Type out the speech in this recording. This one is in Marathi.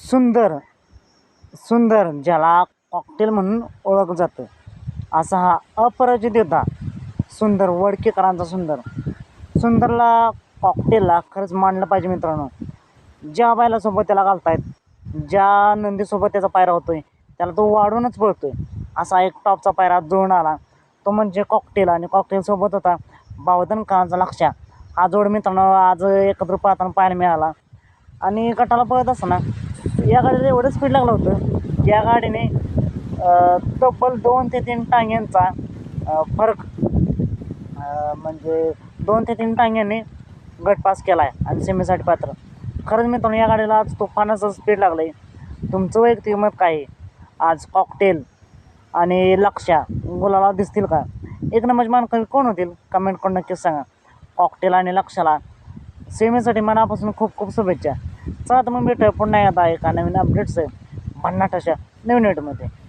सुंदर सुंदर ज्याला कॉकटेल म्हणून ओळखलं जातं. असा हा अपराजित होता सुंदर वडकेकरांचा सुंदर. सुंदरला कॉकटेलला खरंच मांडलं पाहिजे मित्रांनो. ज्या बायलासोबत त्याला घालतायत ज्या नंदीसोबत त्याचा पायरा होतोय त्याला तो वाढूनच पळतोय असा एक टॉपचा पायरा जुळून आला. तो म्हणजे कॉकटेल आणि कॉकटेलसोबत होता बावधन काळाचा लक्ष्या. हा जोड मित्रांनो आज एकत्र पाहताना पाहायला मिळाला. आणि गटाला पळत असताना या गाडीला एवढं स्पीड लागलं होतं. की या गाडीने तब्बल दोन ते तीन टांग्यांचा फरक म्हणजे दोन ते तीन टांग्यांनी गटपास केला आहे आणि सेमीसाठी पात्र. खरंच मित्रांनो या गाडीला आज तुफानाचं स्पीड लागलं आहे तुमचं वैयक्तिक मत काय आहे? आज कॉकटेल आणि लक्ष्या गुलाला दिसतील का? एक नंबर मानकरी कोण होतील? कमेंट करून नक्कीच सांगा. कॉकटेल आणि लक्ष्याला सेमीसाठी मनापासून खूप खूप शुभेच्छा. चला तर मग भेटूया पुन्हा एकदा एका नवीन अपडेट्स आहे भन्नाट अशा नवीन व्हिडिओमध्ये